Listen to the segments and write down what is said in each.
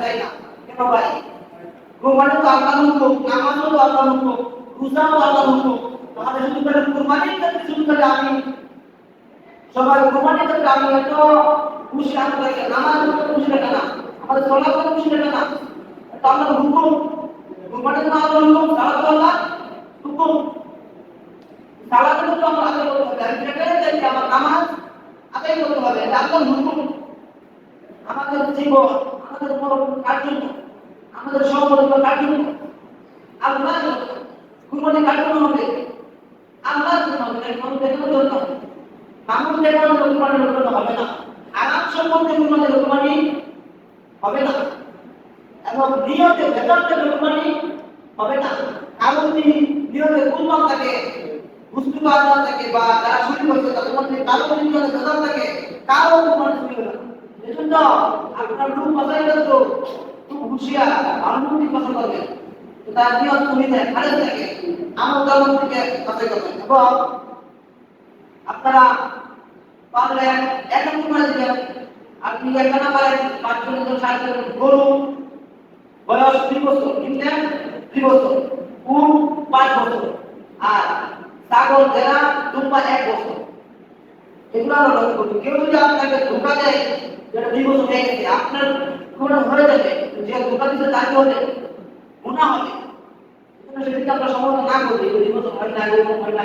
যায় না আল্লাহ আল্লাহ আল্লাহ তাহলে শুধু করে খুশি আমি না আমাদের করতে খুশি লাগে না তো সালাত তো আল্লাহ হুকুম তো আমরা আমার নামাজ আদায় করতে হবে এটা আল্লাহর হুকুম আমাদের জীবন, আমাদের কার জন্য আমাদের সম্পর্ক কার জন্য আল্লাহ কুরবানি কার জন্য হবে, আল্লাহ জন্য হবে মানুষ দেখানোর জন্য মানুষ দেখানোর কুরবানির জন্য হবে না। আরাম সম্পর্কে কুরবানির কুরবানি হবে না। এবং নিয়তে ভেতর থেকে কুরবানি হবে না। কারণ তিনি নিয়তে কুরবান থাকে, বুঝতে পারা থাকে বা যারা শুরু করছে, তাদের মধ্যে কারও নিয়তে ভেতর থাকে কারও কুরবানি শুরু হবে না। এজন্য আপনার খুব কথাই হুঁশিয়ার অনুমতি কথা করবেন তার নিয়ত সুবিধা খালেদ থাকে আমার ধর্ম থেকে কথা করবেন আপনারা পারলে এক করে দিবেন। আপনি একটা না পারেন পাঁচ জন গরু, বয়স দুই বছর, কিনলেন দুই বছর উট পাঁচ বছর, আর ছাগল, ভেড়া, দুম্বা এক বছর। এগুলো আমরা লক্ষ্য করি কেউ যদি আপনাকে ধোকা দেয় যেটা দুই বছর হয়ে গেছে আপনার কোনো হয়ে যাবে যে ধোকা দিতে তাকে হলে গুণা হবে এজন্য সেদিকে আমরা সমর্থন না করি যে দুই বছর হয় না এরকম হয় না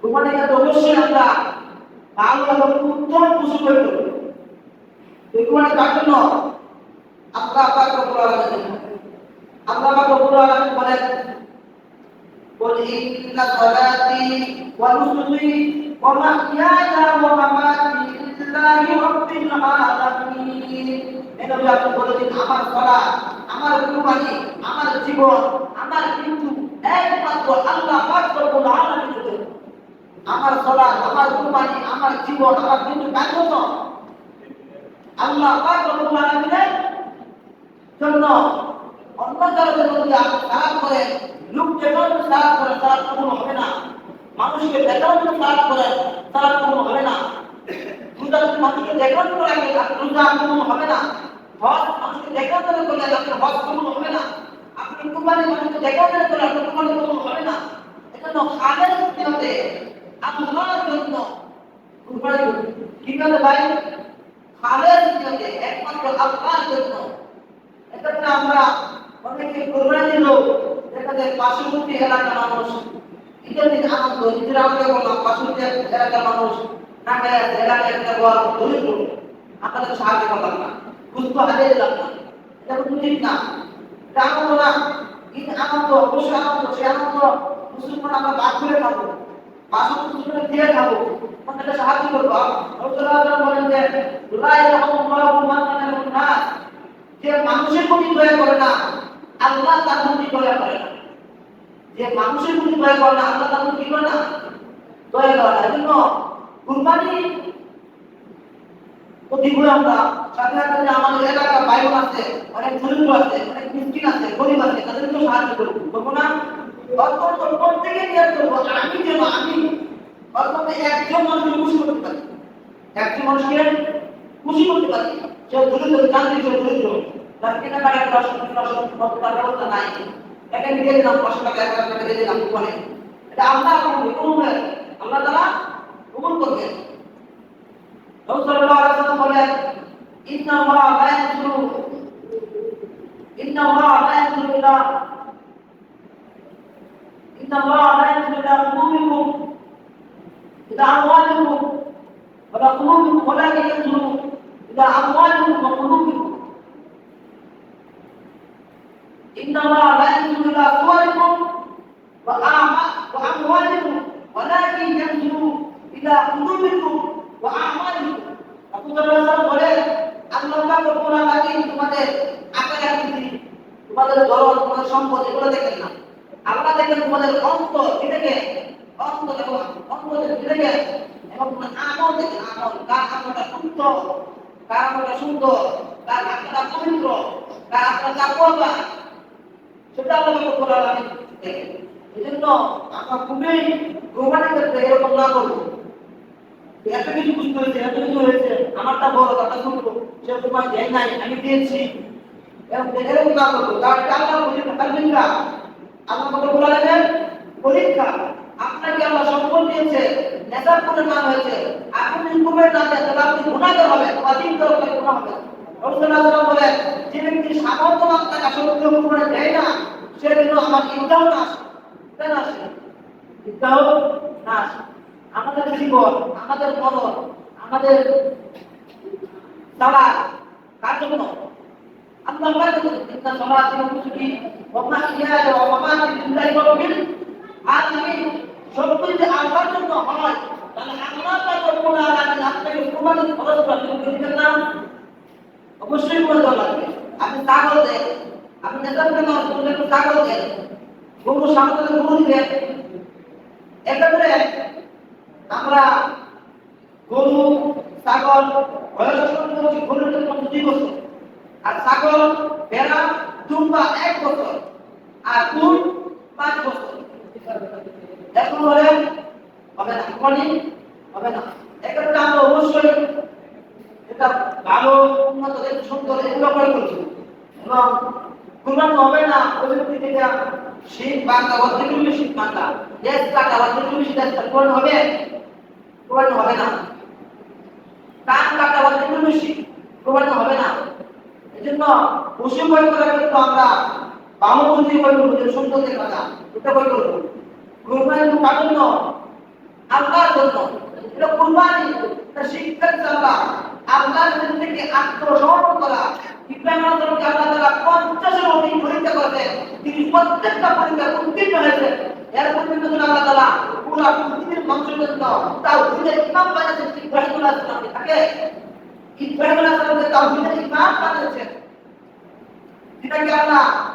ধোকাটা কিন্তু অবশ্যই আমরা ভালো এবং উত্তম খুশি করে দেবো এগুলো তার জন্য আমরা আপনার কবুল আলাদা আমরা আমার কবুল আলাদা বলেন قل إن صلاتي ونسكي ومحياي ومماتي لله رب العالمين এটা বলে আপনি বলেছেন আমার সলা আমার কুরবানি আমার জীবন আমার কিন্তু একমাত্র আল্লাহ পাক রব্বুল আলামিনের জন্য আমার সলা আমার কুরবানি আমার জীবন আমার কিন্তু কার জন্য আল্লাহ পাক রব্বুল আলামিনের জন্য অন্য কারোর জন্য যদি আপনি সালাত করেন লোক যেমন সালাত করেন সালাত কবুল হবে না মানুষকে দেখানোর জন্য সালাত করেন সালাত কবুল হবে না। মানুষকে দেখানোর জন্য আপনি রোজা কবুল হবে না। হজ মানুষকে দেখানোর জন্য করলে আপনার হজ কবুল হবে না। আপনি কুরবানি মানুষকে দেখানোর জন্য করলে আপনার কুরবানি কবুল হবে না। এজন্য খালের নিয়তে আল্লাহর জন্য, কুরবানি কীভাবে ভাই একমাত্র আল্লাহর জন্য। আমরা অনেকে কোরবানি দিল দেখা যায় পার্শ্ববর্তী এলাকার মানুষ। দিন আনন্দ আমাকে বললাম পার্শ্ববর্তী এলাকার মানুষ না খায় আছে এলাকায় একটা বড় দরিদ্র আপনাদের সাহায্য করলাম না বুঝতে হারিয়ে দিলাম না এটা কিন্তু ঠিক না এটা আনন্দ না ঈদ আনন্দ অবশ্যই আনন্দ সে আনন্দ মুসলমান আমরা বাদ করে খাব পার্শ্ববর্তী মুসলমান দিয়ে খাব আপনাদের সাহায্য করব রসুল্লাহ বলেন যে লাই রহমতুল্লাহ নাস যে মানুষের প্রতি দয়া করে না, আল্লাহ তার প্রতি দয়া করে না। যে মানুষের প্রতি দয়া করে না আল্লাহ তার প্রতি করে না দয়া করে না এজন্য কুরবানি প্রতিগুলো আমরা সাথে সাথে আমাদের এলাকা বাইরে আছে অনেক দরিদ্র আছে অনেক মিসকিন আছে গরিব আছে তাদেরকে সাহায্য করব করব না অত্যন্ত প্রত্যেকে নিয়ে করব আমি যেন আমি অত্যন্ত একজন মানুষকে খুশি করতে পারি একজন মানুষকে খুশি করতে পারি সে দরিদ্র জানতে দরিদ্র তার কেনা কাটা দশ দশ তার ব্যবস্থা নাই একে দিয়ে দিলাম পাঁচশো টাকা এক হাজার টাকা দিয়ে দিলাম কোনে এটা আল্লাহ কবুল আল্লাহ তারা কবুল করবেন رسول الله عليه وسلم বলেন إن الله لا ينظر إن الله لا ينظر إلى إن الله لا ينظر إلى قلوبكم إلى أموالكم ولا قلوبكم ولكن ينظر إلى أموالكم إن الله لا ينظر إلى صوركم وأعما- وأموالكم ولكن ينظر إلى قلوبكم وأعمالكم আবু তাআলা বলে আল্লাহ পাক রব্বুল আলামিন তোমাদের আকার আকৃতি তোমাদের দরদ তোমাদের সম্পদ এগুলো দেখেন না আল্লাহ দেখেন তোমাদের অন্তর কি দেখে অন্তর এবং অন্তর কি দেখে এবং তোমার আমল দেখেন আমল কার আমলটা শুদ্ধ কার আমলটা সুন্দর কার আমলটা পবিত্র কার আমলটা তাকওয়াবান সেটা আল্লাহ রব্বুল আলামিন দেখেন এই জন্য আমরা খুবই গোমানি ক্ষেত্রে এরকম না করব। এত কিছু বুঝতে হয়েছে, এত কিছু হয়েছে আমারটা বড় কথা শুনব। সে তোমার দেয় নাই, আমি দিয়েছি এরকম না করব তার আল্লাহ পরীক্ষা পরীক্ষা। আল্লাহ কত বলা যাবেন পরীক্ষা। আপনাকে আল্লাহ সম্পদ দিয়েছে নেশার পরিমাণ হয়েছে। আপনি না দেন তাহলে আপনি গুণাগার হবেন অধিক করে গুণা হবেন রসুল্লাহ বলেন যে ব্যক্তি সামর্থ্য আপনাকে আসলে হুকুমে দেয় না সে জন্য আমার ইন্দাও না আসে। কেন আসে? ইন্দাও না আসে। আমাদের জীবন, আমাদের মনন, আমাদের তারা কার জন্য আল্লাহ পাক ইন্না সালাতি ওয়া নুসুকি ওয়া মাহইয়ায়া ওয়া মামাতি লিল্লাহি রাব্বিল আলামিন। সবকিছু যে আল্লাহর জন্য হয়। তাহলে আল্লাহ পাক রব্বুল আলামিন আপনাকে কুরবানি খরচ করতে না। অবশ্যই করে দেওয়া লাগবে। আপনি ছাগল দেন, আপনি নেতাকে মানুষ করলে একটু ছাগল দেন। গরু সামনে গরু দিবেন। একটা করে আমরা গরু, ছাগল গরুর দুই বছর। আর ছাগল, ভেড়া, দুম্বা এক বছর। আর কুল পাঁচ বছর। এখন বলে হবে না। হবে না। এক্ষেত্রে আমরা অবশ্যই এটা ভালো উন্নত সুন্দর করে করছি। এবং কুরবানি হবে না ওই শীত বাংলা, অর্ধেক শীত বাংলা। দেশ টাকা অর্ধেক দেশ কোরবানি হবে। কোরবানি হবে না। কান অর্ধেক বেশি কোরবানি হবে না। এজন্য পশু বই করা কিন্তু আমরা বামপন্থী বই করব যে সুন্দর দেখা এটা করব। কোরবানি তো কাটার জন্য? আল্লাহর এটা কোরবানি শিক্ষার চালা আল্লাহর থেকে আত্মসমর্পণ করা, ইব্রাহিম আল্লাহ তাআলা 50 নবী পরীক্ষা করতেন তিনি প্রত্যেকটা পরীক্ষা উত্তীর্ণ হয়েছেন। এর পর্যন্ত আল্লাহ তাআলা পুরো পৃথিবীর মানুষের জন্য তাও দিনের ইমাম বানিয়েছেন ইব্রাহিম আলাইহিসসালামকে তাকে। ইব্রাহিম আলাইহিসসালামকে তাও দিনের ইমাম বানিয়েছেন। যেটাকে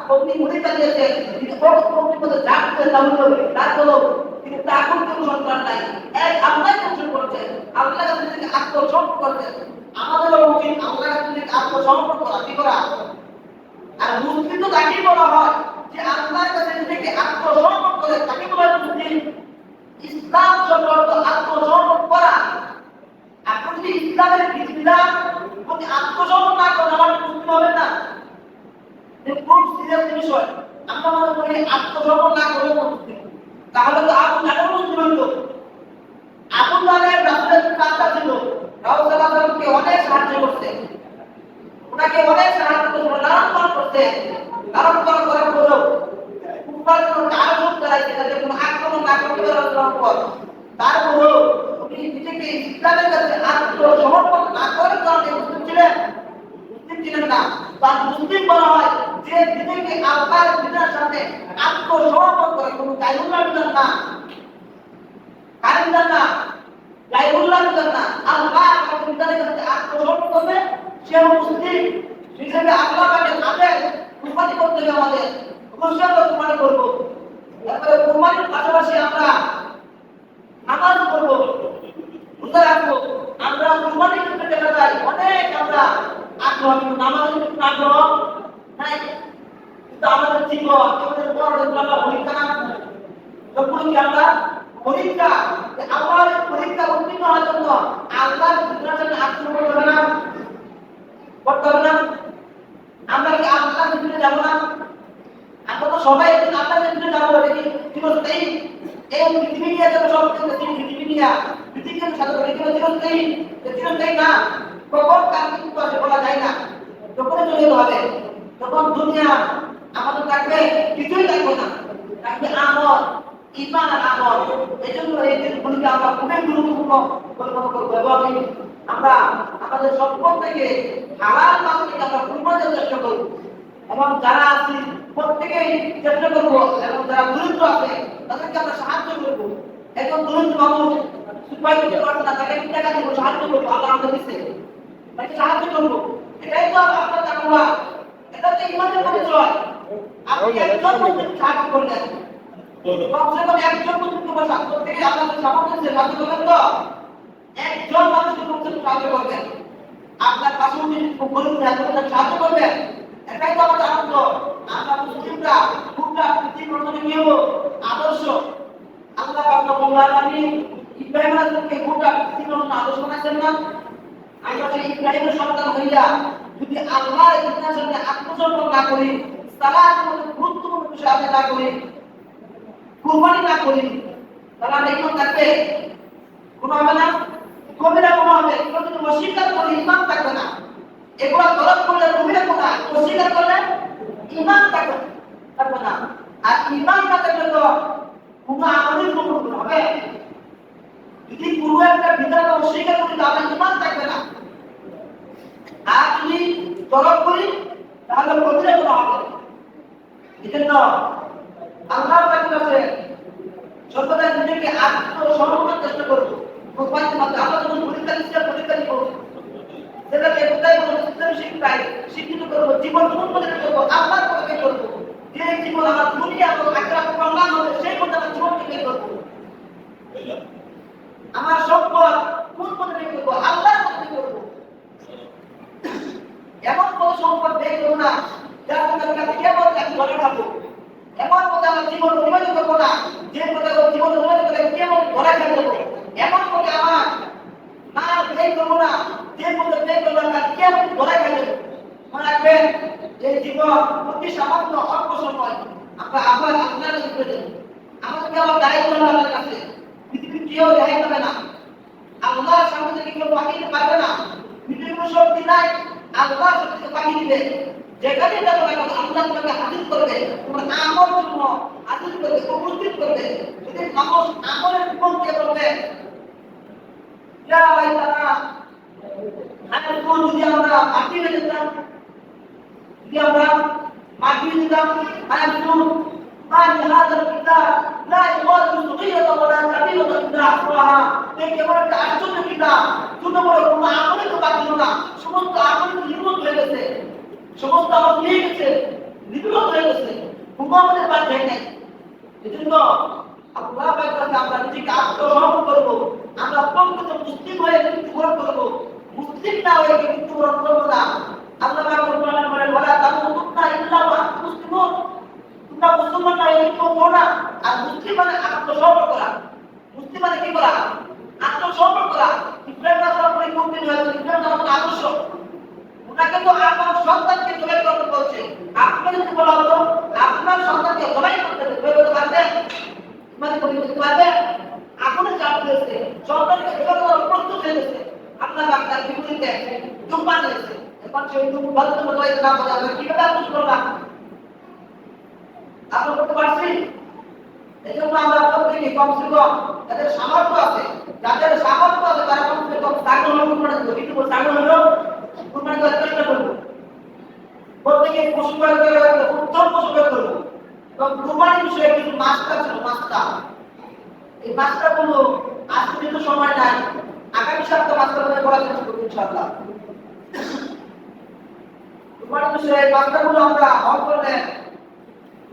অগ্নি দিয়েছেন তিনি অগ্নি ডাক তিনি তাকুন কোনো সন্তান নাই। এক আল্লাহ দর্শন করছেন, আল্লাহ কাছে থেকে আত্মসমর্পণ করছেন। আমাদের উচিত আল্লাহ কাছে থেকে আত্মসমর্পণ করা কি করা? আর মুসলিম তো তাকে বলা হয় যে আল্লাহর কাছে থেকে আত্মসমর্পণ করে তাকে বলা হয় মুসলিম। ইসলাম সম্পর্ক আত্মসমর্পণ করা। আপনি যদি ইসলামের বিধিবিধান প্রতি আত্মসমর্পণ না করেন আমার মুসলিম হবেন না। খুব সিরিয়াস বিষয়। আমরা মনে করি আত্মসমর্পণ না করে মুসলিম তাহলে তো আবু জাহেল মুসলিম হইতো আবু জাহেল রাসূলের কাছে ছিল রাসূল সাল্লাল্লাহু অনেক সাহায্য করতে ওনাকে অনেক সাহায্য করতে লালন করতে লালন পালন করার পরেও কুফার কোনো কারণ দাঁড়াইছে যাতে কোনো আক্রমণ না করতে পারে রাসূলের উপর তারপরেও উনি নিজেকে ইসলামের কাছে আত্মসমর্পণ না করার কারণে মুসলিম ছিলেন। মুসলিম ছিলেন না। তার মুসলিম বলা হয় যে নিজেকে আল্লাহর বিধানের সামনে আত্মসমর্পণ করে। কোনো গায়ুল্লাহ বিধান না। বিধান না। গায়ুল্লাহ বিধান না। আল্লাহ বিধানের কাছে আত্মসমর্পণ করবে, সে মুসলিম হিসেবে আল্লাহ পাকে আদেশ কুরবানি করতে হবে আমাদের অবশ্যই আমরা কুরবানি করব। তারপরে কুরবানির পাশাপাশি আমরা নামাজ পড়ব, রোজা রাখব। আমরা কুরবানি করতে দেখা যায় অনেক আমরা কিন্তু নামাজের আগ্রহ নাই কিন্তু আমাদের জীবন, আমাদের বড় পরীক্ষা না যখন কি আমরা পরীক্ষা আমার পরীক্ষা উত্তীর্ণ হওয়ার জন্য সাথে আত্মসমর্পণ করতে হবে না? করতে হবে না? আমরা কি আল্লাহর বিধানে যাব না? আমরা তো সবাই একদিন আল্লাহর বিধানে যাব, এটা কি চিরস্থায়ী? এই পৃথিবী নিয়ে যাবে সব পৃথিবী নিয়ে যে চিরস্থায়ী না? কখন কার কিন্তু আসে বলা যায় না। যখন চলে হবে তখন দুনিয়া আমাদের থাকবে, কিছুই থাকবে না। থাকবে আমল ইমান আমল, এই জন্য এই দিনগুলিকে আমরা খুবই গুরুত্বপূর্ণ পরিগণনা করব। এবং আমরা আমাদের সম্পদ থেকে হালাল মাল আমরা কুরবানি চেষ্টা করব। এবং যারা আছি, প্রত্যেকেই চেষ্টা করব, এবং যারা দরিদ্র আছে, তাদেরকে আমরা সাহায্য করব। একজন দরিদ্র মানুষ সুপারিশ পারছে না, তাকে টাকা দিব, সাহায্য করব? আল্লাহ আমাদের দিচ্ছে তাকে সাহায্য করব। এটাই তো আপনার তাকুয়া এটা হচ্ছে ইমানের পরিচয় আপনি একজন মুসলিম সাহায্য করলেন। কমসে কম একজন মুসলিম আপনাদের সামর্থ্য আছে সাহায্য করবেন তো? একজন মানুষকে মুসলিম সাহায্য করবেন আপনার পাশে উনি গরিব রাজনীতি সাহায্য করবেন এটাই তো আমাদের আনন্দ। আমরা মুসলিমরা পুরো পৃথিবীর মধ্যে আদর্শ। আল্লাহ পাক রব্বুল আলামিন ইব্রাহিম আলাইহিসকে গোটা পৃথিবীর আদর্শ বানাইছেন না? আমরা সেই ইব্রাহিমের সন্তান হইয়া যদি আল্লাহর ইচ্ছার সাথে আত্মসমর্পণ না করি, সালাত মতো গুরুত্বপূর্ণ বিষয় আমি না করি, কুরবানি না করি, তাহলে আমরা ইমান থাকবে? কোনো হবে না? কবিরা কোনো হবে? এগুলো যদি অস্বীকার করি, ইমান থাকবে না। এগুলো তলব করলে কবিরা কোনো অস্বীকার করলে ইমান থাকবে থাকবে না। আর ইমান না থাকলে কোনো আমলের কোনো হবে? কোনো একটা বিধান অস্বীকার করি তাহলে ইমান থাকবে না, আর যদি তলব করি, তাহলে কবিরা কোনো হবে এজন্য আল্লাহ পাকের কাছে সর্বদা নিজেকে আত্মসমর্পণের চেষ্টা করব ভগবানের মাধ্যমে আমরা যখন পরীক্ষা দিচ্ছি, পরীক্ষা দিব। সেটাকে কোথায় কোনো সিস্টেম শিক্ষাই শিক্ষিত করব, জীবন উন্নতি করব, আল্লাহর পথে করব যে জীবন আমার দুনিয়া এবং আখেরাত কল্যাণ হবে, সেই পথে আমার জীবনকে করব আমার সম্পদ কোন পথে করব আল্লাহর পথে করব এমন কোনো সম্পদ বের করব না, যার আমি কাছে কেবল আমি ঘরে খাব এমন পথে আমার জীবন অতিবাহিত করব না, যে আমার জীবন অতিবাহিত করে কেবল ঘরে খাব এমন পথে আমার না বের করব না, যে পথে বের করব না কেবল ঘরে খাব মনে রাখবেন, এই জীবন অতি সামান্য অল্প সময়। আমরা আবার আপনার আমাদেরকে আবার দায়ী করবে আল্লাহর কাছে পৃথিবীর কেউ রেহাই পাবে না। আল্লাহর সামনে থেকে কেউ পাঠিয়ে পারবে না। পৃথিবীর কোনো শক্তি নাই আল্লাহ শক্তিকে পাঠিয়ে দিবে। যেখানে যাব কেন আল্লাহ তোমাকে হাজির করবে। তোমার আমল জন্য হাজির করবে, উপস্থিত করবে। যদি মানুষ আমলের করবে তারা আমি কোন যদি আমরা মাটি যেতাম যদি আমরা মাটি হয়ে যেতাম আমি কোন ما لهذا الكتاب لا يغادر صغيرة ولا كبيرة إلا أحصاها এই কেবল একটা আশ্চর্য কিতাব ছোট বড় কোনো আমলে তো বাকি না সমস্ত আমল নির্মূল হয়ে গেছে সমস্ত আমল নিয়ে গেছে নির্মূল হয়ে গেছে কোনো আমাদের বাকি নাই এজন্য আল্লাহ পাকের কাছে আমরা নিজেকে আত্মসমর্পণ করবো আমরা প্রকৃত মুসলিম হয়ে মৃত্যুবরণ করবো মুসলিম না হয়ে মৃত্যুবরণ করবো না আল্লাহ পাক কোরআনে বলেন ওয়ালা তামুতুন্না ইল্লা ওয়া আনতুম মুসলিমুন না হয়ে মৃত্যু না। আর মুসলিম মানে আত্মসমর্পণ করা। মুসলিম মানে কি করা আত্মসমর্পণ করা। ইব্রাহিম আলাইহিস পরিপূর্ণ হয়েছে ইব্রাহিম আমাদের আদর্শ। ওনাকে তো আপনার সন্তানকে জবাই করতে বলছে। আপনার যদি বলা হতো, আপনার সন্তানকে জবাই করতে জবাই করতে মানে করতে পারবেন? আগুনে চাপ দিয়েছে, সন্তানকে করার প্রস্তুত হয়ে গেছে। আপনার আপনার বিপরীতে দিয়েছে। এখন সেই ভালো তো জবাই না কীভাবে করব আমরা করতে পারছি। এজন্য আমরা প্রত্যেকে কমসে কম যাদের সামর্থ্য আছে, যাদের সামর্থ্য আছে, তারা কমসে কম ছাগল কুরবানি কিন্তু কুরবানি চেষ্টা প্রত্যেকে পশু উত্তম পশু করে করব এবং বিষয়ে কিছু মাস্টার ছিল, মাস্টার। এই মাস্টারগুলো আজকে তো সময় নাই। আগামী সপ্তাহ মাস্টার করে করার চেষ্টা করব, ইনশাআল্লাহ। বিষয়ে মাস্টারগুলো আমরা হল করলে